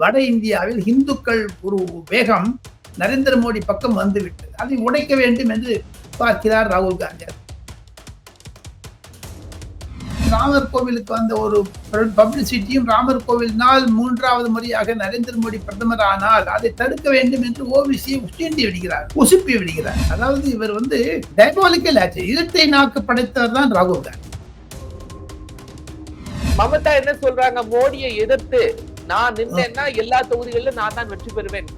வட இந்தியாவில் இந்துக்கள் ஒரு வேகம் நரேந்திர மோடி பக்கம் வந்துவிட்டது. அதை உடைக்க வேண்டும் என்று பார்க்கிறார் ராகுல் காந்தி. ராமர் கோவிலுக்கு வந்த ஒரு பப்ளிசிட்டியும் ராமர் கோவில் நாள் மூன்றாவது முறையாக நரேந்திர மோடி பிரதமர் ஆனால் அதை தடுக்க வேண்டும் என்று ஓபிசியை உஷ்டி விடுகிறார் உசுப்பி விடுகிறார். அதாவது இவர் வந்து டைபாலிக்கல் ஆச்சு இரட்டை நாக்கு படைத்தவர் தான் ராகுல் காந்தி. மமதா என்ன சொல்றாங்க? மோடியை எதிர்த்து நான் நின்றேன்னா எல்லா தொகுதிகளிலும் நான் தான் வெற்றி பெறுவேன்.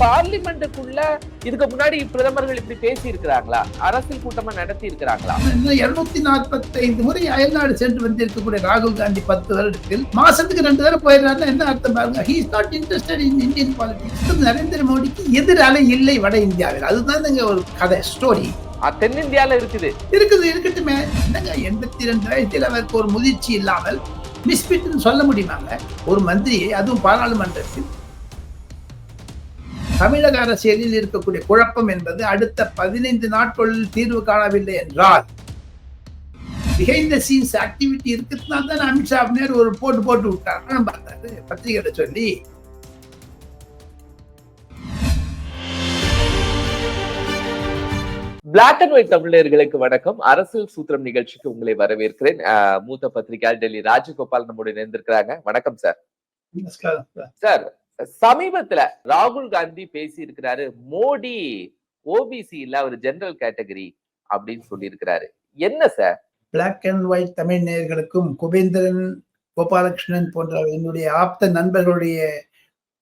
பார்லிமெண்ட்டுக்குள்ள இதுக்கு முன்னாடி பிரதமர்கள் இப்படி பேசி இருக்கிறாங்களா அரசியல் கூட்டமா நடத்தி இருக்கிறாங்களா இருநூத்தி நாற்பத்தி ஐந்து முறை அயல்நாடு சென்று வந்திருக்கக்கூடிய ராகுல் காந்தி பத்து வருடத்தில் மாசத்துக்கு ரெண்டு தடவை போயிடுறாருன்னா என்ன அர்த்தம் பாருங்க? He is not interested in Indian politics Narendra மோடிக்கு எதிரால இல்லை வட இந்தியாவில். அதுதான் இங்க ஒரு கதை ஸ்டோரி தென்னிந்தியால இருக்குது. இருக்குது இருக்கட்டுமே. என்னங்க எண்பத்தி ரெண்டு வயசுல அவருக்கு ஒரு முதிர்ச்சி இல்லாமல் மிஸ்பிட்னு சொல்ல முடியுமாங்க? ஒரு மந்திரியை அதுவும் பாராளுமன்றத்தில். தமிழக அரசியலில் இருக்கக்கூடிய குழப்பம் என்பது அடுத்த பதினைந்து நாட்களில் தீர்வு காணவில்லை என்றால் பிஹைண்ட் த சீன்ஸ் ஆக்டிவிட்டி இருக்கிறதுனால தான் அமித்ஷா நேர் ஒரு போட்டு போட்டு விட்டாங்க பார்த்தாரு பத்திரிகையில சொல்லி பிளாக் அண்ட் ஒயிட் தமிழர்களுக்கு வணக்கம். அரசியல் சூத்திரம் நிகழ்ச்சிக்கு உங்களை வரவேற்கிறேன். மூத்த பத்திரிகையாளர் டெல்லி ராஜகோபால் நம்முடைய இணைந்திருக்கிறாங்க. வணக்கம் சார். சார். சமீபத்துல ராகுல் காந்தி பேசி இருக்கிறாரு மோடி ஓபிசி இல்ல ஒரு ஜெனரல் கேட்டகரி அப்படின்னு சொல்லி இருக்கிறாரு என்ன sir? Black and white Tamil நேயர்களுக்கும் குபேந்திரன் கோபாலகிருஷ்ணன் போன்ற என்னுடைய ஆப்த நண்பர்களுடைய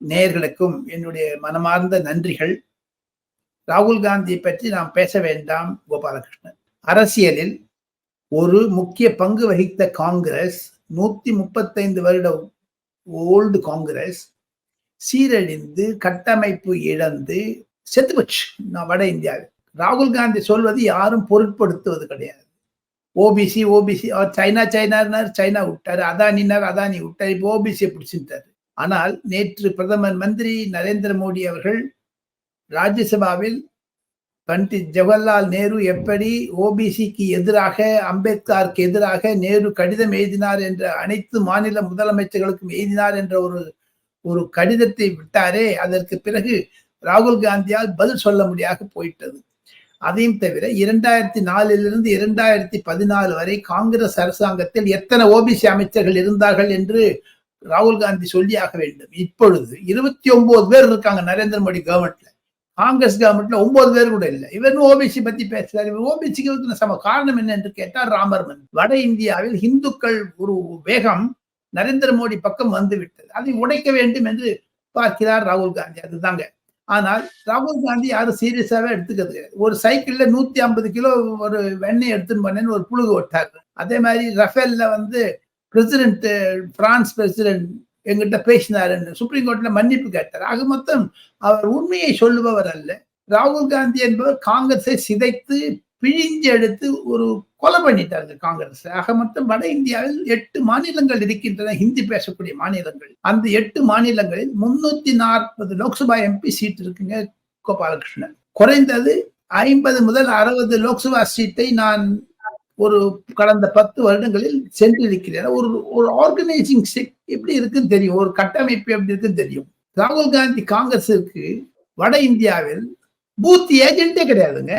நேயர்களுக்கும் என்னுடைய மனமார்ந்த நன்றிகள். ராகுல் காந்தியை பற்றி நாம் பேச வேண்டாம் கோபாலகிருஷ்ணன். அரசியலில் ஒரு முக்கிய பங்கு வகித்த காங்கிரஸ் நூத்தி முப்பத்தைந்து வருட ஓல்டு காங்கிரஸ் சீரழிந்து கட்டமைப்பு இழந்து செத்துப்போச்சு. நான் வட இந்தியாவில். ராகுல் காந்தி சொல்வது யாரும் பொருட்படுத்துவது கிடையாது. ஓபிசி ஓபிசி சைனா சைனார் சைனா விட்டார் அதானினார் அதானி விட்டார் இப்போ ஓபிசியை பிடிச்சிட்டாரு. ஆனால் நேற்று பிரதமர் மந்திரி நரேந்திர மோடி அவர்கள் ராஜ்யசபாவில் பண்டிட் ஜவஹர்லால் நேரு எப்படி ஓபிசிக்கு எதிராக அம்பேத்கருக்கு எதிராக நேரு கடிதம் எழுதினார் என்ற அனைத்து மாநில முதலமைச்சர்களுக்கும் எழுதினார் என்ற ஒரு ஒரு கடிதத்தை விட்டாரே அதற்கு பிறகு ராகுல் காந்தியால் பதில் சொல்ல முடியாத போயிட்டது. அதையும் தவிர இரண்டாயிரத்தி நாலிலிருந்து இரண்டாயிரத்தி பதினாலு வரை காங்கிரஸ் அரசாங்கத்தில் எத்தனை ஓபிசி அமைச்சர்கள் இருந்தார்கள் என்று ராகுல் காந்தி சொல்லியாக வேண்டும். இப்பொழுது இருபத்தி ஒன்பது பேர் இருக்காங்க நரேந்திர மோடி கவர்மெண்ட்ல காங்கிரஸ் கவர்மெண்ட்ல ஒன்பது பேர் கூட இல்லை. இவர் ஓபிசி பத்தி பேசுறாரு. இவர் ஓபிசிக்கு சம காரணம் என்ன என்று கேட்டார் ராமர்மன். வட இந்தியாவில் இந்துக்கள் ஒரு வேகம் நரேந்திர மோடி பக்கம் வந்து விட்டது. அதை உடைக்க வேண்டும் என்று பார்க்கிறார் ராகுல் காந்தி. அதுதாங்க. ஆனால் ராகுல் காந்தி யாரும் சீரியஸாவே எடுத்துக்கிறது ஒரு சைக்கிள்ல நூத்தி ஐம்பது கிலோ ஒரு வெண்ணெய் எடுத்துன்னு பண்ணேன்னு ஒரு புழுகு விட்டாரு அதே மாதிரி ரஃபேல்ல வந்து பிரசிடென்ட் பிரான்ஸ் பிரசிடென்ட் எங்கிட்ட பேசினாருன்னு சுப்ரீம் கோர்ட்ல மன்னிப்பு கேட்டார். ஆக மொத்தம் அவர் உண்மையை சொல்லுபவர் அல்ல. ராகுல் காந்தி என்பவர் காங்கிரஸை சிதைத்து பிழிஞ்சு எடுத்து ஒரு கொலை பண்ணிட்டாங்க காங்கிரஸ். ஆக மொத்தம் வட இந்தியாவில் எட்டு மாநிலங்கள் இருக்கின்றன ஹிந்தி பேசக்கூடிய மாநிலங்கள். அந்த எட்டு மாநிலங்களில் முன்னூத்தி நாற்பது லோக்சபா எம்பி சீட் இருக்குங்க கோபாலகிருஷ்ணன். குறைந்தது ஐம்பது முதல் அறுபது லோக்சபா சீட்டை நான் ஒரு கடந்த பத்து வருடங்களில் சென்றிருக்கிறேன் ஒரு ஒரு ஆர்கனைசிங் எப்படி இருக்குன்னு தெரியும்? ஒரு கட்டமைப்பு எப்படி இருக்குன்னு தெரியும்? ராகுல் காந்தி காங்கிரஸிற்கு வட இந்தியாவில் பூத் ஏஜென்டே கிடையாதுங்க.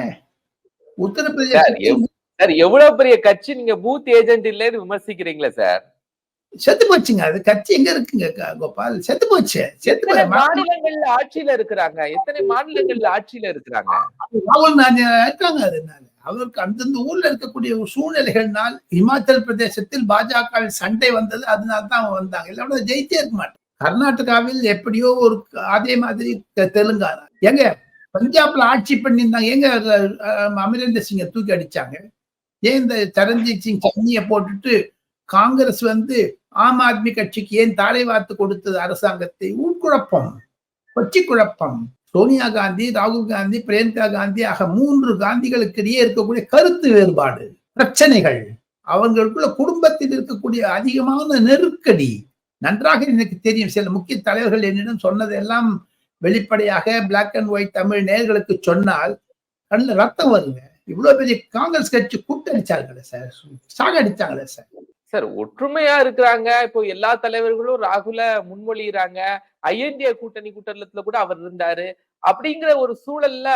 உத்தரப்பிரதேச சார் எவ்வளவு பெரிய கட்சி நீங்க பூத் ஏஜென்ட் இல்லன்னு விமர்சிக்கிறீங்களா சார்? செத்து போச்சுங்க. அது கட்சி எங்க இருக்குங்க கோபால்? செத்து போச்சு. செத்து மாநிலங்கள்ல ஆட்சியில இருக்கிறாங்க? எத்தனை மாநிலங்கள்ல ஆட்சியில இருக்கிறாங்க? ராகுல் காந்தி இருக்காங்க அதனால? அவருக்கு அந்தந்த ஊர்ல இருக்கக்கூடிய சூழ்நிலைகள்னால் இமாச்சல் பிரதேசத்தில் பாஜக சண்டை வந்தது அதனால தான் அவங்க வந்தாங்க. இல்லைன்னா ஜெயிச்சே இருக்க மாட்டேன் கர்நாடகாவில் எப்படியோ ஒரு அதே மாதிரி தெலுங்கானா. எங்க பஞ்சாப்ல ஆட்சி பண்ணியிருந்தாங்க எங்க அமரேந்தர் சிங்கை தூக்கி அடிச்சாங்க? ஏன் இந்த சரண்ஜித் சிங் சன்னியை போட்டுட்டு காங்கிரஸ் வந்து ஆம் ஆத்மி கட்சிக்கு ஏன் தாரை வார்த்து கொடுத்தது அரசாங்கத்தை? உள்குழப்பம் கொச்சி குழப்பம் சோனியா காந்தி ராகுல் காந்தி பிரியங்கா காந்தி ஆக மூன்று காந்திகளுக்கு இடையே இருக்கக்கூடிய கருத்து வேறுபாடு பிரச்சனைகள். அவங்களுக்குள்ள குடும்பத்தில் இருக்கக்கூடிய அதிகமான நெருக்கடி. நன்றாக எனக்கு தெரியும். சில முக்கிய தலைவர்கள் என்னிடம் சொன்னதெல்லாம் வெளிப்படையாக பிளாக் அண்ட் ஒயிட் தமிழ் நேர்களுக்கு சொன்னால் கண்ணில் ரத்தம் வருங்க. இவ்வளவு பெரிய காங்கிரஸ் கட்சி கூட்டடிச்சார்களே சார் சாக அடிச்சாங்களே சார் சார் ஒற்றுமையா இருக்கிறாங்க. இப்போ எல்லா தலைவர்களும் ராகுல முன்மொழிகிறாங்க. ஐஎன்டிஏ கூட்டணி கூட்டத்துல கூட அவர் இருந்தாரு. அப்படிங்கிற ஒரு சூழல்ல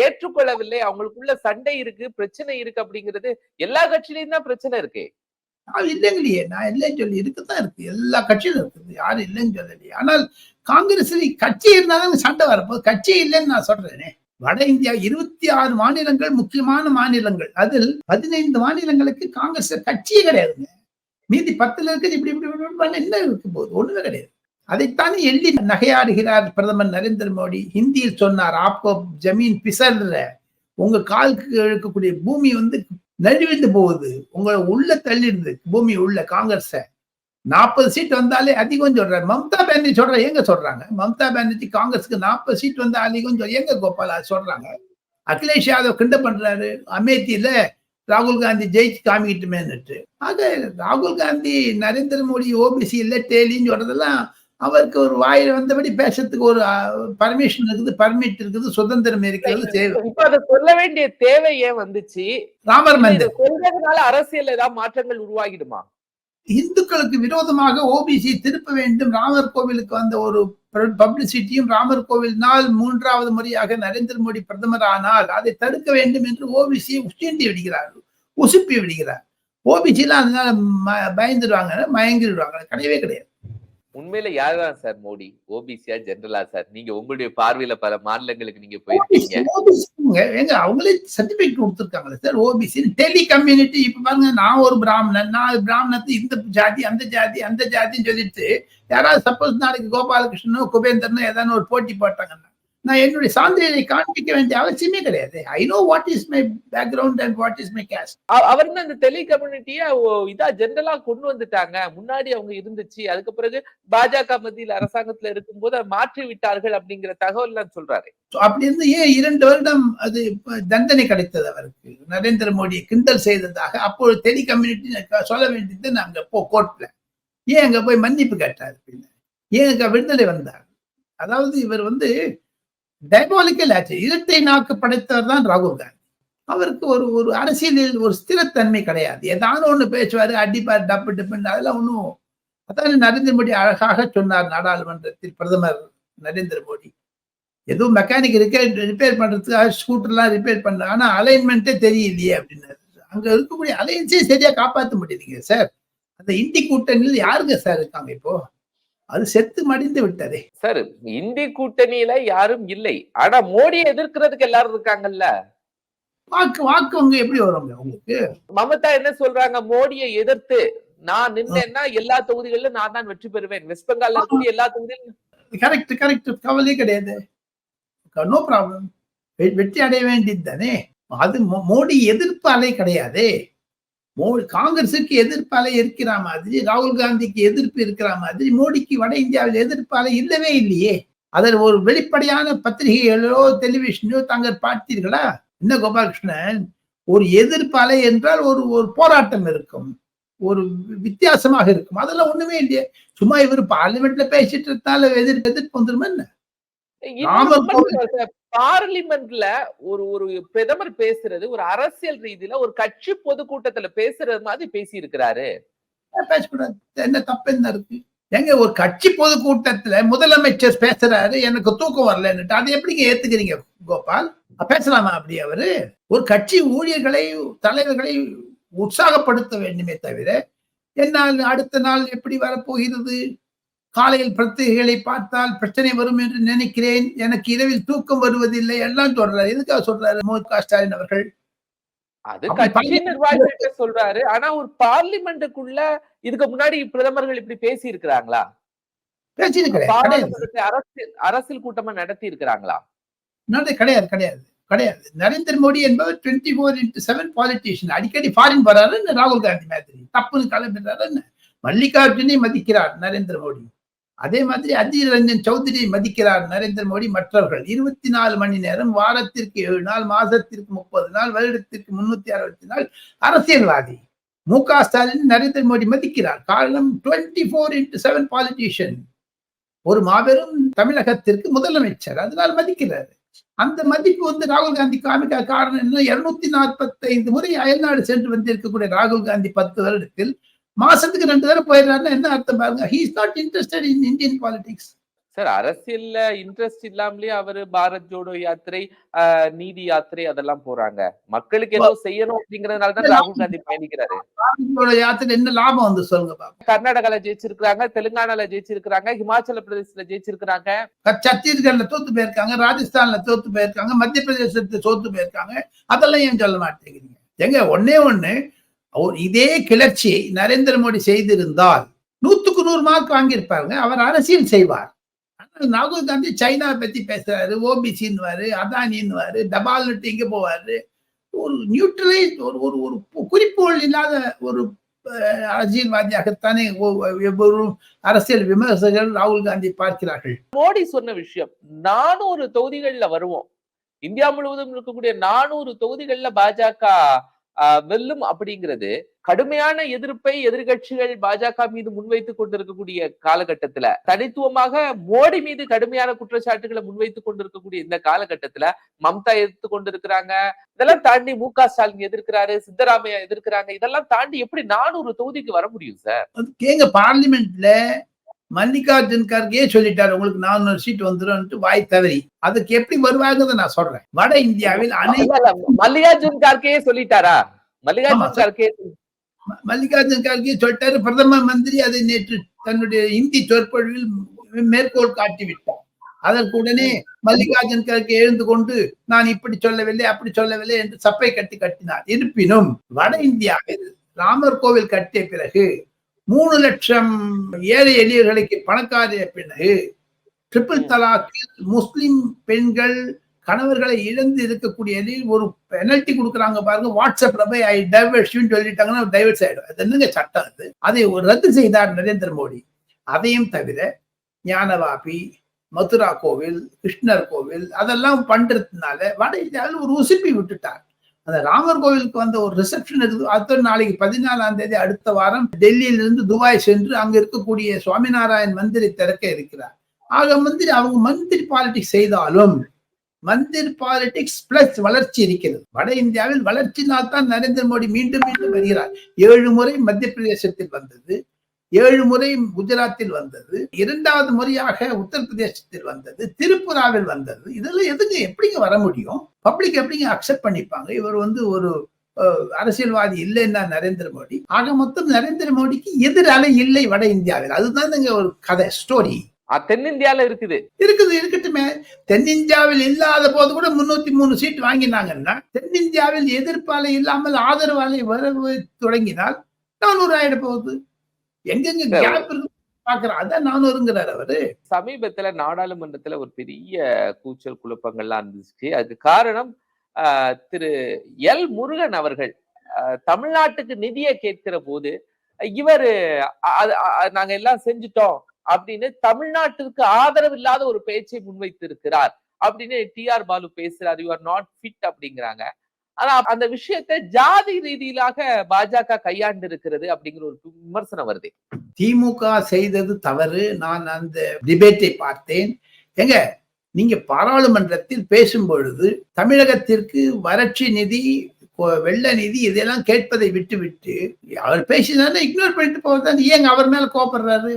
ஏற்றுக்கொள்ளவில்லை அவங்களுக்குள்ள சண்டை இருக்கு பிரச்சனை இருக்கு அப்படிங்கிறது எல்லா கட்சியிலயும் தான் பிரச்சனை இருக்கு அது இல்லைங்களையே நான் இல்லைன்னு சொல்லி இருக்குதான் இருக்கு எல்லா கட்சியிலும் இருக்குது யாரும் இல்லைன்னு சொல்லலையே ஆனால் காங்கிரஸ் கட்சி இருந்தாலும் சண்டை வரப்போது கட்சி இல்லைன்னு நான் சொல்றேனே வட இந்தியா இருபத்தி ஆறு மாநிலங்கள் முக்கியமான மாநிலங்கள் அதில் பதினைந்து மாநிலங்களுக்கு காங்கிரஸ் கட்சியே கிடையாதுங்க மீதி பத்துல இருக்குது இப்படி இப்படி என்ன இருக்கு போகுது ஒண்ணுமே கிடையாது அதைத்தான் எள்ளி நகையாடுகிறார் பிரதமர் நரேந்திர மோடி. ஹிந்தியில் சொன்னார் ஆப்கோ ஜமீன் பிசர்ற. உங்க காலுக்கு இழுக்கக்கூடிய பூமி வந்து நழுவிந்து போகுது. உங்களை உள்ள தள்ளிடுது. பூமி உள்ள காங்கிரஸ. நாற்பது சீட் வந்தாலே அதிகம் சொல்றாரு. மம்தா பானர்ஜி சொல்ற எங்க சொல்றாங்க? மம்தா பானர்ஜி காங்கிரஸுக்கு நாற்பது சீட் வந்தா அதிகம் எங்க கோபாலா சொல்றாங்க? அகிலேஷ் யாதவ் கிண்ட பண்றாரு. அமேத்தியில ராகுல் காந்தி ஜெயிச்சு காமிக்கிட்டுமேன்னுட்டு. ஆக ராகுல் காந்தி நரேந்திர மோடி ஓபிசி இல்ல டேலின்னு சொல்றதெல்லாம் அவருக்கு ஒரு வாயில வந்தபடி பேசுறதுக்கு ஒரு பர்மிஷன் இருக்குது பர்மிட் இருக்குது சுதந்திரம் இருக்கிறது தேவை. இப்ப அதை சொல்ல வேண்டிய தேவை ஏன் வந்துச்சு? ராமர் மந்திர். சொல்றதுனால அரசியல் ஏதாவது மாற்றங்கள் உருவாகிடுமா? இந்துக்களுக்கு விரோதமாக ஓபிசி திருப்ப வேண்டும். ராமர் கோவிலுக்கு வந்த ஒரு பப்ளிசிட்டியும் ராமர் கோவில் நாள் மூன்றாவது முறையாக நரேந்திர மோடி பிரதமர் ஆனால் அதை தடுக்க வேண்டும் என்று ஓபிசி உச்சேண்டி விடுகிறார் உசுப்பி விடுகிறார். ஓபிசி எல்லாம் அதனால பயந்துடுவாங்க மயங்கிடுவாங்க கிடையவே கிடையாது. உண்மையில யாருதான் சார் மோடி? ஓபிசியா ஜெனரலா சார்? நீங்க உங்களுடைய பார்வையில பல மாநிலங்களுக்கு நீங்க போயிருக்கீங்க. எங்க அவங்களே சர்டிபிகேட் கொடுத்துருக்காங்களே சார் ஓபிசி டெலி கம்யூனிட்டி இப்ப பாருங்க நான் ஒரு பிராமணன் நான் பிராமணத்து இந்த ஜாதி அந்த ஜாதி அந்த ஜாதின்னு சொல்லிட்டு யாராவது சப்போஸ் நாளைக்கு கோபாலகிருஷ்ணனோ குபேந்திரனோ ஏதாவது ஒரு போட்டி போட்டாங்கன்னா நான் என்னுடைய சான்றிதழை காண்பிக்க வேண்டிய அவசியமே கிடையாது. I know what is my background and what is my caste அவர் அந்த டெலி கம்யூனிட்டிய இதா ஜெனரலா கொண்டு வந்துட்டாங்க. முன்னாடி அவங்க இருந்துச்சு. அதுக்கு பிறகு பாஜக மத்தியில் அரசாங்கத்துல இருக்கும்போது மாற்றி விட்டார்கள் அப்படிங்கிற தகவல் எல்லாம் சொல்றாரு. அப்படி இருந்து ஏன் இரண்டு வருடம் அது தண்டனை கிடைத்தது அவருக்கு? நரேந்திர மோடியை கிண்டல் செய்ததாக அப்பொழுது டெலி கம்யூனிட்டி சொல்ல வேண்டியது நாங்க போ கோர்ட்ல ஏன் அங்க போய் மன்னிப்பு கேட்டார் ஏன் அங்க விடுதலை வந்தார்? அதாவது இவர் வந்து டைபாலிக்கல் ஆச்சு இரட்டை நாக்கு படைத்தவர் தான் ராகுல் காந்தி. அவருக்கு ஒரு ஒரு அரசியலில் ஒரு ஸ்திரத்தன்மை கிடையாது. ஏதாவது ஒண்ணு பேசுவாரு அடிப்பார் டப்பு டிப்புன்னு. அதெல்லாம் ஒன்றும் அதான் நரேந்திர மோடி அழகாக சொன்னார் நாடாளுமன்றத்தில் பிரதமர் நரேந்திர மோடி. எதுவும் மெக்கானிக் ரிப்பேர் ரிப்பேர் பண்றதுக்காக ஸ்கூட்டர்லாம் ரிப்பேர் பண்ண ஆனால் அலைன்மெண்ட்டே தெரியலையே அப்படின்னாரு. அங்க இருக்கக்கூடிய அலையன்ஸே சரியா காப்பாற்ற முடியுதுங்க சார் அந்த இந்தி கூட்டணியில் யாருங்க சார் இருக்காங்க இப்போ? அது செத்து மடிந்து விட்டதே. சார் இந்தி கூட்டணியில யாரும் இல்லை. ஆனா மோடியை எதிர்க்கிறதுக்கு எல்லாரும் இருக்காங்கல்ல? வாக்கு வாக்கு அவங்க எப்படி வருவாங்க உங்களுக்கு? மமதா என்ன சொல்றாங்க? மோடியை எதிர்த்து நான் நின்னேன்னா எல்லா தொகுதிகளிலும் நான் தான் வெற்றி பெறுவேன். வெஸ்ட் பெங்கால்ல இருக்கக்கூடிய எல்லா தொகுதியிலும் கரெக்ட் கரெக்ட் கவலையே கிடையாது. நோ ப்ராப்ளம் வெற்றி அடைய வேண்டியது தானே? அது மோடி எதிர்ப்பு அலை கிடையாதே. மோடி காங்கிரசுக்கு எதிர்ப்பு இருக்கிற மாதிரி ராகுல் காந்திக்கு எதிர்ப்பு இருக்கிற மாதிரி மோடிக்கு வட இந்தியாவில் எதிர்ப்பு இல்லவே இல்லையே. அதில் ஒரு வெளிப்படையான பத்திரிகைகளோ டெலிவிஷனோ தாங்கள் பார்த்தீர்களா? என்ன கோபாலகிருஷ்ணன்? ஒரு எதிர்ப்பலை என்றால் ஒரு ஒரு போராட்டம் இருக்கும். ஒரு வித்தியாசமாக இருக்கும். அதெல்லாம் ஒண்ணுமே இல்லையே. சும்மா இவர் பார்லிமெண்ட்ல பேசிட்டு இருந்தால எதிர்ப்பு எதிர்ப்பு வந்துருமா என்ன? பார்லிமெண்ட்ல ஒரு ஒரு பிரதமர் பேசுறது ஒரு அரசியல் ரீதியில ஒரு கட்சி பொதுக்கூட்டத்துல பேசுறது மாதிரி பேசி இருக்கிறாரு பேசக்கூடாது? என்ன தப்பு என்ன இருக்கு? எங்க ஒரு கட்சி பொதுக்கூட்டத்துல முதலமைச்சர் பேசுறாரு எனக்கு தூக்கம் வரலன்னுட்டு அதை எப்படிங்க ஏத்துக்கிறீங்க கோபால்? பேசலாமா அப்படி அவரு? ஒரு கட்சி ஊழியர்களை தலைவர்களை உற்சாகப்படுத்த வேண்டுமே தவிர என்னால் அடுத்த நாள் எப்படி வரப்போகிறது? காலையில் பத்திரிகைகளை பார்த்தால் பிரச்சனை வரும் என்று நினைக்கிறேன். எனக்கு இரவில் தூக்கம் வருவதில்லை. எல்லாம் சொல்றாரு. எதுக்காக சொல்றாரு? மு க ஸ்டாலின் அவர்கள். அது கட்சி நிர்வாகிகிட்ட சொல்றாரு. ஆனா ஒரு பார்லிமெண்ட்டுக்குள்ள இதுக்கு முன்னாடி பிரதமர்கள் இப்படி பேசி இருக்கிறாங்களா அரசியல் அரசியல் கூட்டமா நடத்தி இருக்கிறாங்களா கிடையாது கிடையாது கிடையாது. நரேந்திர மோடி என்பவர் twenty four into seven politician அடிக்கடி ஃபாரின் போறாரு ராகுல் காந்தி மாதிரி. தப்புன்னு கிளம்பிடுறாரு மல்லிகார்ஜுனை மதிக்கிறார் நரேந்திர மோடி. அதே மாதிரி அதீர் ரஞ்சன் சௌத்ரியை மதிக்கிறார் நரேந்திர மோடி மற்றவர்கள். இருபத்தி நாலு மணி நேரம் வாரத்திற்கு ஏழு நாள் மாதத்திற்கு முப்பது நாள் வருடத்திற்கு முன்னூத்தி அறுபத்தி நாள் அரசியல்வாதி. மு க ஸ்டாலின் நரேந்திர மோடி மதிக்கிறார். காரணம் twenty four into seven politician. ஒரு மாபெரும் தமிழகத்திற்கு முதலமைச்சர். அதனால் மதிக்கிறார். அந்த மதிப்பு வந்து ராகுல் காந்தி காமிக்க காரணம் என்ன? இருநூத்தி நாற்பத்தி ஐந்து முறை அயல்நாடு சென்று வந்திருக்கக்கூடிய ராகுல் காந்தி பத்து வருடத்தில் மாசத்துக்கு ரெண்டு தடவை போயிடுறாருன்னா என்ன அர்த்தம் பாருங்க? He is not interested in Indian politics sir அரசியல்ல இன்ட்ரெஸ்ட் இல்லாமலே அவரு பாரத் ஜோடோ யாத்திரை நீதி யாத்திரை அதெல்லாம் போறாங்க. மக்களுக்கு ஏதோ செய்யணும் அப்படிங்கறதுனால தான் ராகுல் காந்தி பயணிக்கிறாரு. யாத்திரை என்ன லாபம் வந்து சொல்லுங்க கர்நாடகால ஜெயிச்சிருக்காங்க தெலுங்கானால ஜெயிச்சிருக்காங்க ஹிமாச்சல பிரதேசல ஜெயிச்சிருக்காங்க சத்தீஸ்கர்ல தோத்து போயிருக்காங்க ராஜஸ்தான்ல தோத்து போயிருக்காங்க மத்திய பிரதேசத்துல தோத்து போயிருக்காங்க. அதெல்லாம் ஏன் சொல்ல மாட்டேங்கிறீங்க? எங்க ஒன்னே ஒண்ணு இதே கிளர்ச்சி நரேந்திர மோடி செய்திருந்தால் நூத்துக்கு நூறு மார்க் வாங்கியிருப்பாருங்க. அவர் அரசியல் செய்வார். ஆனா ராகுல் காந்தி சைனா பத்தி பேசுறாரு ஓபிசின்னுவாரு டபால் நட்டு இங்க போவாரு. ஒரு நியூட்ரலைஸ் ஒரு ஒரு ஒரு குறிப்புகள் இல்லாத ஒரு அஹ், அரசியல்வாதியாகத்தானே ஒவ்வொரு அரசியல் விமர்சகர்கள் ராகுல் காந்தி பார்க்கிறார்கள். மோடி சொன்ன விஷயம் நானூறு தொகுதிகள்ல வருவோம். இந்தியா முழுவதும் இருக்கக்கூடிய நானூறு தொகுதிகள்ல பாஜக வெல்லும் அப்படிங்கிறது கடுமையான எதிர்ப்பை எதிர்கட்சிகள் பாஜக மீது முன்வைத்துக் கொண்டிருக்கக்கூடிய காலகட்டத்துல தனித்துவமாக மோடி மீது கடுமையான குற்றச்சாட்டுகளை முன்வைத்துக் கொண்டிருக்கக்கூடிய இந்த காலகட்டத்துல மம்தா எதிர்த்து கொண்டிருக்கிறாங்க. இதெல்லாம் தாண்டி மு க ஸ்டாலின் எதிர்க்கிறாரு சித்தராமையா எதிர்க்கிறாங்க. இதெல்லாம் தாண்டி எப்படி நானூறு தொகுதிக்கு வர முடியும் சார்? கேங்க பார்லிமெண்ட்ல மல்லிகார்ஜுன் கார்கே சொல்லிட்டாரு உங்களுக்கு நானூறு சீட் வந்துடும் வாய் தவறி. அதுக்கு எப்படி வருவாங்கன்னு நான் சொல்றேன். வட இந்தியாவில் அனைத்து மல்லிகார்ஜுன் கார்கே சொல்லிட்டாரா? மல்லிகார்ஜுன் கார்கே மல்லிகார்ஜுன் கார்கே சொல்லிட்டாரு. பிரதம மந்திரி அதை நேற்று தன்னுடைய இந்தி சொற்பொழிவில் மேற்கோள் காட்டி விட்டார் அதற்கு உடனே மல்லிகார்ஜுன் கார்கே எழுந்து கொண்டு நான் இப்படி சொல்லவில்லை அப்படி சொல்லவில்லை என்று சப்பை கட்டி கட்டினார். இருப்பினும் வட இந்தியாவில் ராமர் கோவில் கட்டிய பிறகு மூணு லட்சம் ஏழை எளியர்களுக்கு பணக்காரிய பிறகு ட்ரிபிள் தலாக் முஸ்லிம் பெண்கள் கணவர்களை இழந்து இருக்கக்கூடிய ஒரு பெனல்டி கொடுக்குறாங்க பாருங்க. வாட்ஸ்அப்ல போய் ஐ டைவர்ஷன் சொல்லிட்டாங்கன்னா டைவர்ஸ் ஆயிடும் அது என்னங்க சட்டம் அது? அதை ஒரு ரத்து செய்தார் நரேந்திர மோடி. அதையும் தவிர ஞானவாபி மதுரா கோவில் கிருஷ்ணர் கோவில் அதெல்லாம் பண்றதுனால வட இந்தியாவில் ஒரு உசுப்பி விட்டுட்டார். அந்த ராமர் கோவிலுக்கு வந்த ஒரு ரிசப்ஷன் இருக்குது. அது நாளைக்கு பதினாலாம் தேதி அடுத்த வாரம் டெல்லியிலிருந்து துபாய் சென்று அங்க இருக்கக்கூடிய சுவாமிநாராயண் மந்திரி திறக்க இருக்கிறார். ஆக மந்திரி அவங்க மந்திரி பாலிடிக்ஸ் செய்தாலும் மந்திரி பாலிடிக்ஸ் பிளஸ் வளர்ச்சி இருக்கிறது. வட இந்தியாவில் வளர்ச்சினால் தான் நரேந்திர மோடி மீண்டும் மீண்டும் வருகிறார். ஏழு முறை மத்திய பிரதேசத்தில் வந்தது. ஏழு முறை குஜராத்தில் வந்தது. இரண்டாவது முறையாக உத்தரப்பிரதேசத்தில் வந்தது. திருப்புராவில் வந்தது. இதெல்லாம் எதுங்க? எப்படிங்க வர முடியும்? பப்ளிக் எப்படிங்க அக்செப்ட் பண்ணிப்பாங்க? இவர் வந்து ஒரு அரசியல்வாதி இல்லைன்னா நரேந்திர மோடி. ஆக மொத்தம் நரேந்திர மோடிக்கு எதிரால இல்லை வட இந்தியாவில். அதுதான் இங்க ஒரு கதை ஸ்டோரி தென்னிந்தியால இருக்குது. இருக்குது இருக்கட்டுமே. தென்னிந்தியாவில் இல்லாத போது கூட முன்னூத்தி மூணு சீட் வாங்கினாங்கன்னா தென்னிந்தியாவில் எதிர்ப்பாலை இல்லாமல் ஆதரவாலை வர தொடங்கினால் நானூறு ஆயிட போகுது. எங்கெங்க. கேப் இருக்கு பாக்குறேன் அதான் நானூறுங்கிறார் அவரு. சமீபத்துல நாடாளுமன்றத்துல ஒரு பெரிய கூச்சல் குழப்பங்கள்லாம் இருந்துச்சு. அதுக்கு காரணம் ஆஹ், திரு எல். முருகன் அவர்கள். ஆஹ், தமிழ்நாட்டுக்கு நிதியை கேட்கிற போது இவர் நாங்க எல்லாம் செஞ்சுட்டோம் அப்படின்னு தமிழ்நாட்டிற்கு ஆதரவு இல்லாத ஒரு பேச்சை முன்வைத்திருக்கிறார் அப்படின்னு டி. ஆர். பாலு பேசுறாரு. யூ ஆர் நாட் ஃபிட் அப்படிங்கிறாங்க. ஆனா அந்த விஷயத்தை ஜாதி ரீதியிலாக பாஜக கையாண்டு இருக்கிறது அப்படிங்கிற ஒரு விமர்சனம் வருது. திமுக செய்தது தவறு. நான் அந்த டிபேட்டை பார்த்தேன். எங்க நீங்க பாராளுமன்றத்தில் பேசும் பொழுது தமிழகத்திற்கு வறட்சி நிதி வெள்ள நிதி இதெல்லாம் கேட்பதை விட்டு விட்டு அவர் பேசினாரு இக்னோர் பண்ணிட்டு போவதான் ஏங்க அவர் மேல கோபப்படுறாரு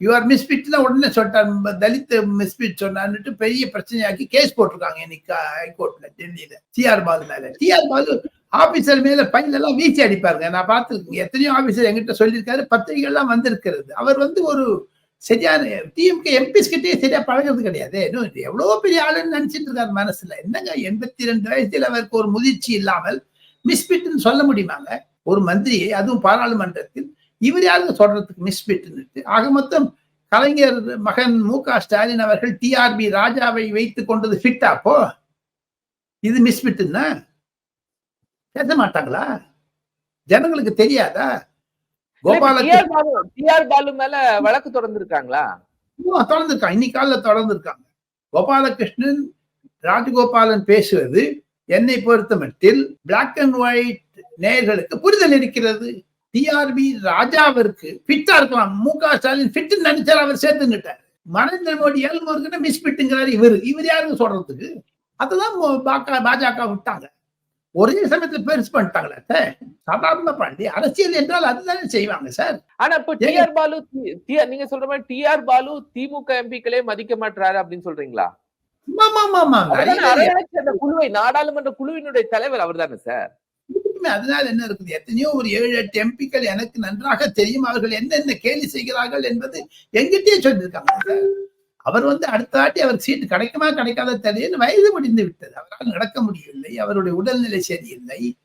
யூஆர் மிஸ்பிட்னா உடனே சொல்லிட்டார். தலித் மிஸ்பிட் சொன்னார்னுட்டு பெரிய பிரச்சனையாக்கி கேஸ் போட்டிருக்காங்க இன்னைக்கு ஹைகோர்ட்ல டெல்லியில. டிஆர் பாலு மேல. டிஆர் பாலு ஆபீசர் மேல பையில வீசி அடிப்பாருங்க. நான் பார்த்துருக்கேன். எத்தனையோ ஆபீசர் எங்கிட்ட சொல்லியிருக்காரு. பத்திரிகைகள்லாம் வந்திருக்கிறது. அவர் வந்து ஒரு சரியான டிஎம்கே எம்பிஸ் கிட்டே சரியா பழகிறது கிடையாது. இன்னும் எவ்வளவு பெரிய ஆளுன்னு நினைச்சிட்டு இருக்காரு மனசுல. என்னங்க எண்பத்தி ரெண்டு வயசுல அவருக்கு ஒரு முதிர்ச்சி இல்லாமல் மிஸ்பிட்னு சொல்ல முடியுமாங்க? ஒரு மந்திரியை அதுவும் பாராளுமன்றத்தில் இவர் யாருங்க சொல்றதுக்கு மிஸ்பிட்னு ஆக மொத்தம் கலைஞர் மகன் மு க ஸ்டாலின் அவர்கள் டிஆர்பி ராஜாவை வைத்துக் கொண்டது ஃபிட்டா அப்போ? இது மிஸ்பிட்னா பேச மாட்டாங்களா? ஜனங்களுக்கு தெரியாதா? கோபால டிஆர் பாலு மேல வழக்கு தொடர்ந்துருக்காங்களா? தொடர்ந்துருக்காங்க இன்னைக்கு காலைல தொடர்ந்துருக்காங்க. கோபாலகிருஷ்ணன் ராஜகோபாலன் பேசுவது என்னை பொறுத்த மட்டில் பிளாக் அண்ட் ஒயிட் நேயர்களுக்கு புரிதல் இருக்கிறது. டிஆர்பி ராஜாவிற்கு ஃபிட்டா இருக்கலாம். மு க ஸ்டாலின் ஃபிட் நினைச்சார் அவர் சேர்த்துக்கிட்டார். நரேந்திர மோடி ஏழ்முருகன மிஸ் ஃபிட்டுங்கிறாரு இவர். இவர் யாருங்க சொல்றதுக்கு? அதுதான் பாக்க- பாஜக விட்டாங்க. ஒரே சமயத்துல பெருசு பண்ணிட்டாங்களே சார் சாதாரண பாண்டி. அரசியல் என்றால் அதுதானே செய்வாங்க சார் ஆனா இப்ப டி ஆர் பாலு நீங்க சொல்ற மாதிரி டி ஆர் பாலு திமுக எம்பிக்களே மதிக்க மாட்டாரு அப்படின்னு சொல்றீங்களா? குழுவை நாடாளுமன்ற குழுவினுடைய தலைவர் அவர்தானே சார் இருக்குமே. அதனால என்ன இருக்குது? எத்தனையோ ஒரு ஏழு எட்டு எம்பிக்கள் எனக்கு நன்றாக தெரியும். அவர்கள் என்னென்ன கேலி செய்கிறார்கள் என்பது எங்கிட்டே சொல்லியிருக்காங்க. அவர் வந்து அடுத்த வாட்டி அவர் சீட்டு கிடைக்குமா கிடைக்காத தெரியும் வயது முடிந்து விட்டது. அவரால் நடக்க முடியவில்லை. அவருடைய உடல்நிலை சரியில்லை.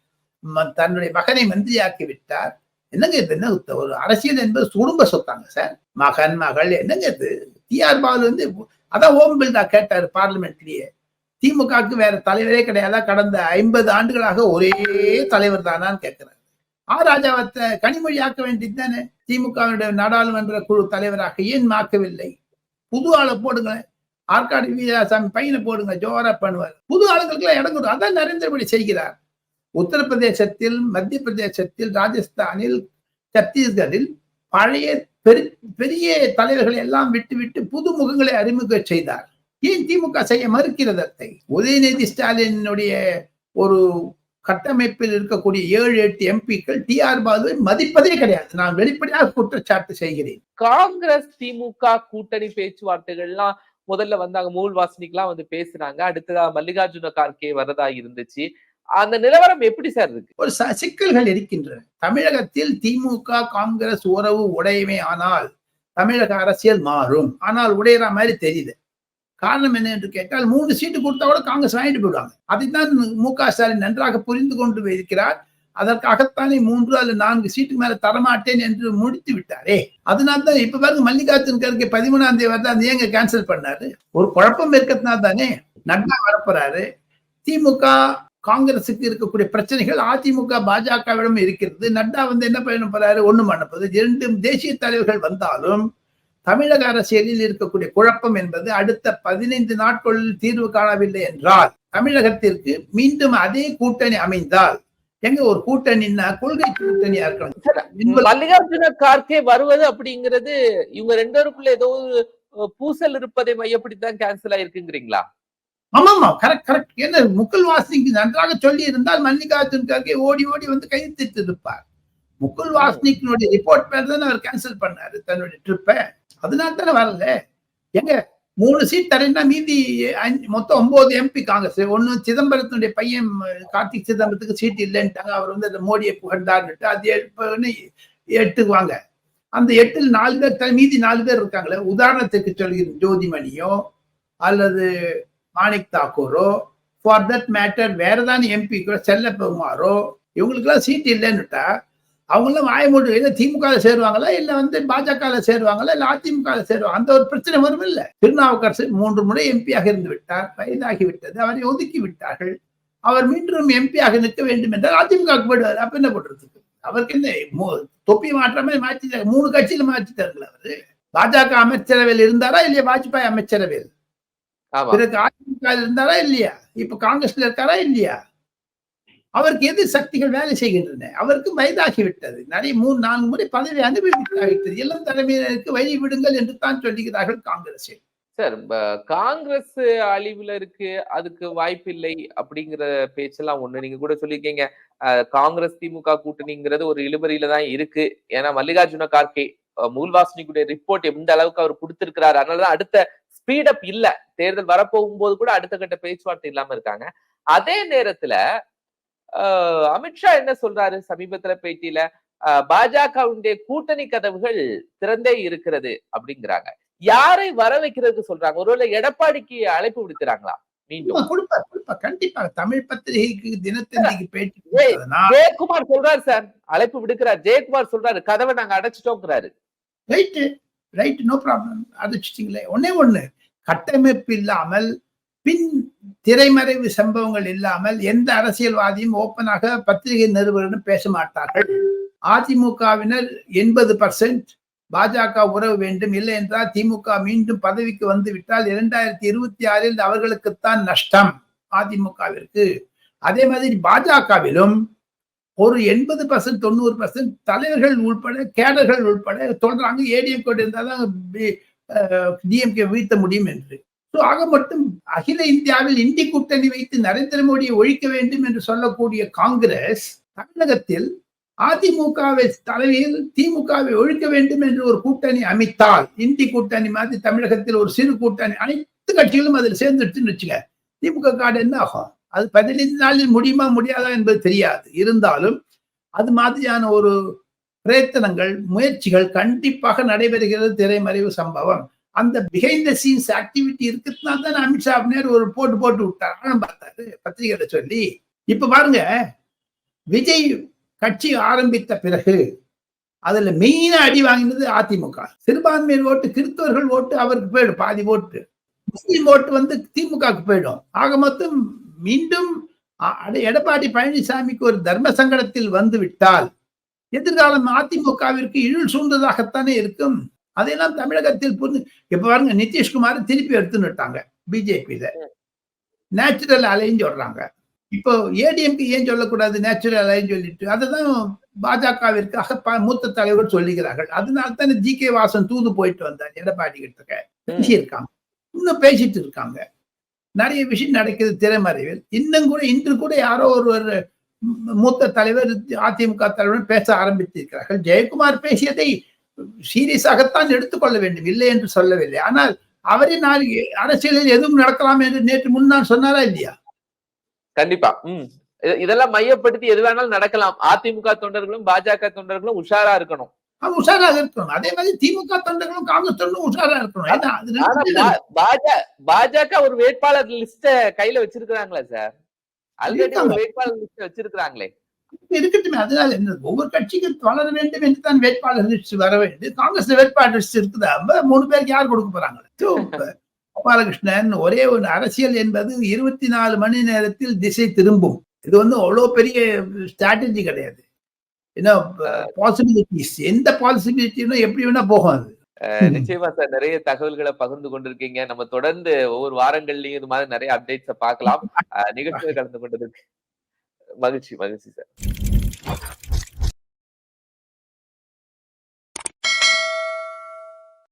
தன்னுடைய மகனை மந்திரியாக்கி விட்டார். என்னங்க இது? என்ன உத்த- ஒரு அரசியல் என்பது குடும்ப சொத்தாங்க சார். மகன் மகள் என்னங்க இது? டிஆர் பாலு வந்து அதான் ஓம் பில்டா கேட்டார் பார்லிமெண்ட்லயே. திமுகவுக்கு வேற தலைவரே கிடையாதா? கடந்த ஐம்பது ஆண்டுகளாக ஒரே தலைவர் தானான்னு கேட்கிறார் ஆ ராஜாவத்தை கனிமொழி ஆக்க வேண்டியது தானே? திமுகவினுடைய நாடாளுமன்ற குழு தலைவராக ஏன் மாக்கவில்லை? புது ஆளை போடுங்க ஆற்காடு வீராசாமி பையனை போடுங்க ஜோரா பண்ணுவார். புது ஆளுங்களுக்கு எல்லாம் இடம் அதான் நரேந்திர மோடி செய்கிறார். உத்தரப்பிரதேசத்தில் மத்திய பிரதேசத்தில் ராஜஸ்தானில் சத்தீஸ்கரில் பழைய பெரு பெரிய தலைவர்களை எல்லாம் விட்டு விட்டு புது முகங்களை அறிமுகம் செய்தார். ஏன் திமுக செய்ய மறுக்கிறது அதை? உதயநிதி ஸ்டாலினுடைய ஒரு கட்டமைப்பில் இருக்கக்கூடிய ஏழு எட்டு எம்பிக்கள் டி ஆர் பாலுவை மதிப்பதே கிடையாது. நான் வெளிப்படையாக குற்றச்சாட்டு செய்கிறேன். காங்கிரஸ் திமுக கூட்டணி பேச்சுவார்த்தைகள்லாம் முதல்ல வந்தாங்க. மூல் வாசனிக்கெல்லாம் வந்து பேசுனாங்க. அடுத்ததா மல்லிகார்ஜுன கார்கே வரதா இருந்துச்சு. அந்த நிலவரம் எப்படி சார் இருக்கு? ஒரு சிக்கல்கள் இருக்கின்றன. தமிழகத்தில் திமுக காங்கிரஸ் உறவு உடையமே ஆனால் தமிழக அரசியல் மாறும். ஆனால் உடையிற மாதிரி தெரியுது. காரணம் என்ன என்று கேட்டால் மூணு சீட்டு கொடுத்தா கூட காங்கிரஸ் வாங்கிட்டு போயிடுவாங்க. அதைத்தான் மு க ஸ்டாலின் நன்றாக புரிந்து கொண்டு இருக்கிறார். அதற்காகத்தானே மூன்று அல்லது நான்கு சீட்டுக்கு மேல தரமாட்டேன் என்று முடித்து விட்டாரே. அதனால தான் இப்ப பாருங்க மல்லிகார்ஜுன் கர்கே பதிமூணாம் தேதி வந்து அந்த ஏங்க கேன்சல் பண்ணாரு. ஒரு குழப்பம் இருக்கிறதுனால தானே நட்டா வரப்போறாரு திமுக காங்கிரசுக்கு இருக்கக்கூடிய பிரச்சனைகள் அதிமுக பாஜகவிடம் இருக்கிறது. நட்டா வந்து என்ன பண்ண போறாரு? ஒண்ணும் பண்ண இரண்டு தேசிய தலைவர்கள் வந்தாலும் தமிழக அரசியலில் இருக்கக்கூடிய குழப்பம் என்பது அடுத்த பதினைந்து நாட்களில் தீர்வு காணவில்லை என்றால் தமிழகத்திற்கு மீண்டும் அதே கூட்டணி அமைந்தால் எங்க ஒரு கூட்டணின்னா கொள்கை கூட்டணியா இருக்கணும். மல்லிகார்ஜுன கார்கே வருவது அப்படிங்கிறது இவங்க ரெண்டு பேருக்குள்ள ஏதோ ஒரு பூசல் இருப்பதை மையப்படுத்திதான் கேன்சல் ஆயிருக்குங்கிறீங்களா? ஆமாமா கரெக்ட் கரெக்ட் ஏன்னா முக்குல் வாசனிக்கு நன்றாக சொல்லி இருந்தால் மல்லிகார்ஜுன் கர்கே ஓடி ஓடி வந்து கை திட்டு இருப்பார். முகுல் வாசனிக்கினுடைய ரிப்போர்ட் பேர் தானே அவர் கேன்சல் பண்ணாரு தன்னுடைய ட்ரிப்பை அதனால தானே வரல? எங்க மூணு சீட் தரேன்னா மீதி மொத்தம் ஒன்பது எம்பி காங்கிரஸ். ஒன்னு சிதம்பரத்தினுடைய பையன் கார்த்திக் சிதம்பரத்துக்கு சீட் இல்லைன்ட்டாங்க. அவர் வந்து அந்த மோடியை புகழ்ந்தார்னுட்டு அது எப்பன்னு எட்டுக்கு அந்த எட்டில் நாலு பேர் த- மீதி நாலு பேர் இருக்காங்களே. உதாரணத்துக்கு சொல்கிறேன். ஜோதிமணியோ அல்லது மாணிக் தாக்கூரோ ஃபார் தட் மேட்டர் வேற தான் எம்பி செல்ல பெருமாறோ இவங்களுக்கெல்லாம் சீட் இல்லைன்னுட்டா அவங்களாம் வாய மூடு இல்லை திமுக சேருவாங்களா? இல்ல வந்து பாஜக சேருவாங்களா? இல்ல அதிமுக சேருவாங்க? அந்த ஒரு பிரச்சனை வரும் இல்ல. திருநாவுக்கரசு மூன்று முறை எம்பியாக இருந்து விட்டார். வயதாகி விட்டது அவரை ஒதுக்கி விட்டார்கள். அவர் மீண்டும் எம்பியாக நிற்க வேண்டும் என்றால் அதிமுக போயிடுவார். அப்ப என்ன பண்றதுக்கு? அவருக்கு என்ன தொப்பி மாற்றமே மாற்றி மூணு கட்சியில மாற்றிட்டாருங்களா அவரு. பாஜக அமைச்சரவையில் இருந்தாரா இல்லையா? வாஜ்பாய் அமைச்சரவையில். பிறகு அதிமுக இருந்தாரா இல்லையா? இப்ப காங்கிரஸ்ல இருக்காரா இல்லையா? அவருக்கு எது சக்திகள் வேலை செய்கின்றன? அவருக்கு வயதாகிவிட்டது. நிறைய மூணு நான்கு முறை பதவி அனுபவித்தாகிவிட்டது. இளம் தலைமையினருக்கு வழி விடுங்கள் என்று தான் சொல்லுகிறார்கள் காங்கிரஸில் சார் காங்கிரஸ் அழிவுல இருக்கு அதுக்கு வாய்ப்பு இல்லை அப்படிங்கிற பேச்செல்லாம் ஒண்ணு நீங்க கூட சொல்லியிருக்கீங்க. காங்கிரஸ் திமுக கூட்டணிங்கிறது ஒரு இழுபறியில தான் இருக்கு. ஏன்னா மல்லிகார்ஜுன கார்கே மூல்வாசினிக்குடைய ரிப்போர்ட் எந்த அளவுக்கு அவர் கொடுத்திருக்கிறாரு? அதனாலதான் அடுத்த ஸ்பீடப் இல்ல. தேர்தல் வரப்போகும் போது கூட அடுத்த கட்ட பேச்சுவார்த்தை இல்லாம இருக்காங்க. அதே நேரத்துல அமித்ஷா என்ன சொல்றாரு சமீபத்துல பேட்டியில? பாஜகவுடைய கூட்டணி கதவுகள் திறந்தே இருக்கிறது அப்படிங்கிறாங்க. யாரை வர வைக்கிறதுக்கு சொல்றாங்க? ஒருவேளை எடப்பாடிக்கு அழைப்பு விடுக்கிறாங்களா? மீண்டும். கொடுப்பார் கொடுப்பார். கண்டிப்பாக தமிழ் பத்திரிகைக்கு தினத்தந்திக்கு பேட்டி ஜெயக்குமார் சொல்றாரு சார். அழைப்பு விடுக்கிறார். ஜெயக்குமார் சொல்றாரு கதவை நாங்க அடைச்சிட்டோங்கிறாரு. ரைட்டு. Right no problem. அடிச்சிட்டீங்களே. ஒன்னே ஒண்ணு. கட்டமைப்பு இல்லாமல் பின் திரைமறைவு சம்பவங்கள் இல்லாமல் எந்த அரசியல்வாதியும் ஓப்பனாக பத்திரிகை நிருபர்களிடம் பேச மாட்டார்கள். அதிமுகவினர் எண்பது பர்சன்ட் பாஜக உறவு வேண்டும். இல்லை என்றால் திமுக மீண்டும் பதவிக்கு வந்து விட்டால் இரண்டாயிரத்தி இருபத்தி ஆறில் அவர்களுக்குத்தான் நஷ்டம் அதிமுகவிற்கு. அதே மாதிரி பாஜகவிலும் ஒரு எண்பது பர்சன்ட் தொண்ணூறு பர்சன்ட் தலைவர்கள் உள்பட கேடர்கள் உள்பட சொல்றாங்க. ஏடிஎம் கோட் இருந்தால் தான் டிஎம்கே வீழ்த்த முடியும் என்று. ஆக மட்டும் அகில இந்தியாவில் இந்தி கூட்டணி வைத்து நரேந்திர மோடியை ஒழிக்க வேண்டும் என்று சொல்லக்கூடிய காங்கிரஸ் தமிழகத்தில் அதிமுகவை தலைமையில் திமுகவை ஒழிக்க வேண்டும் என்று ஒரு கூட்டணி அமைத்தால் இந்தி கூட்டணி மாதிரி தமிழகத்தில் ஒரு சிறு கூட்டணி அனைத்து கட்சிகளும் அதில் சேர்ந்துடுச்சுன்னு வச்சுக்க திமுக கார்டு என்ன ஆகும்? அது பதினைந்து நாளில் முடியுமா முடியாதா என்பது தெரியாது. இருந்தாலும் அது மாதிரியான ஒரு பிரயத்தனங்கள் முயற்சிகள் கண்டிப்பாக நடைபெறுகிறது திரைமறைவு சம்பவம். அந்த பிஹைண்ட் த சீன்ஸ் ஆக்டிவிட்டி இருக்கிறதுனால தான் அமித்ஷா நேரு ஒரு போட்டு போட்டு விட்டார். பார்த்தாரு பத்திரிகையில சொல்லி இப்ப பாருங்க விஜய் கட்சி ஆரம்பித்த பிறகு அதுல மெயினா அடி வாங்கினது அதிமுக. சிறுபான்மையர் ஓட்டு கிறிஸ்தவர்கள் ஓட்டு அவருக்கு போயிடும் பாதி ஓட்டு. முஸ்லீம் ஓட்டு வந்து திமுகவுக்கு போயிடும். ஆக மொத்தம் மீண்டும் எடப்பாடி பழனிசாமிக்கு ஒரு தர்ம சங்கடத்தில் வந்து விட்டால் எதிர்காலம் அதிமுகவிற்கு இருள் சூழ்ந்ததாகத்தானே இருக்கும். அதையெல்லாம் தமிழகத்தில் புரிந்து இப்ப பாருங்க நிதிஷ்குமார் திருப்பி எடுத்துன்னு விட்டாங்க பிஜேபியில. நேச்சுரல் அலைன்னு சொல்றாங்க. இப்போ ஏடிஎம்க்கு ஏன் சொல்லக்கூடாது நேச்சுரல் அலைன்னு சொல்லிட்டு? அதுதான் பாஜகவிற்காக ப- மூத்த தலைவர் சொல்லுகிறார்கள். அதனால தானே ஜி கே வாசன் தூது போயிட்டு வந்தார் எடப்பாடி கிட்ட பேசியிருக்காங்க. இன்னும் பேசிட்டு இருக்காங்க. நிறைய விஷயம் நடக்குது திரைமறைவில். இன்னும் கூட இன்று கூட யாரோ ஒருவர் மூத்த தலைவர் அதிமுக தலைவர் பேச ஆரம்பித்திருக்கிறார்கள். ஜெயக்குமார் பேசியதை சீரியஸாகத்தான் எடுத்துக்கொள்ள வேண்டும். இல்லை என்று சொல்லவில்லை. ஆனால் அவரே நாளைக்கு அரசியலில் எதுவும் நடக்கலாம் என்று நேற்று முன்னால் சொன்னாரா இல்லையா? கண்டிப்பா. ம். இ- இதெல்லாம் மையப்படுத்தி எது வேணாலும் நடக்கலாம். அதிமுக தொண்டர்களும் பாஜக தொண்டர்களும் உஷாரா இருக்கணும். உஷாராக இருக்கணும். அதே மாதிரி திமுக தொண்டர்களும் காங்கிரஸ் தொண்டர்களும் உஷாரா இருக்கணும். பாஜக ஒரு வேட்பாளர் லிஸ்ட கையில வச்சிருக்காங்களே சார். ஆல்ரெடி ஒரு. வேட்பாளர் லிஸ்ட் வச்சிருக்காங்களே இருக்கட்டுமே. அதனால என்ன? ஒவ்வொரு கட்சிக்கும் வளர வேண்டும் என்று தான் வேட்பாளர் லிஸ்ட் வர வேண்டும். காங்கிரஸ் வேட்பாளர் லிஸ்ட் இருக்குதா? மூணு பேருக்கு யார் கொடுக்க போறாங்க? கோபாலகிருஷ்ணன் ஒரே ஒரு அரசியல் என்பது இருபத்தி நாலு மணி நேரத்தில் திசை திரும்பும். இது வந்து அவ்வளவு பெரிய ஸ்ட்ராட்டஜி கிடையாது. ஏன்னா பாசிபிலிட்டிஸ் எந்த பாசிபிலிட்டினா எப்படி வேணா போகும் அது. நிச்சயமா சார். நிறைய தகவல்களை பகிர்ந்து கொண்டிருக்கீங்க. நம்ம தொடர்ந்து ஒவ்வொரு வாரங்கள்லயும் இது மாதிரி நிறைய அப்டேட்ஸ பார்க்கலாம். அஹ் நிகழ்ச்சியில் கலந்து கொண்டதுக்கு மகிழ்ச்சி மகிழ்ச்சி சார்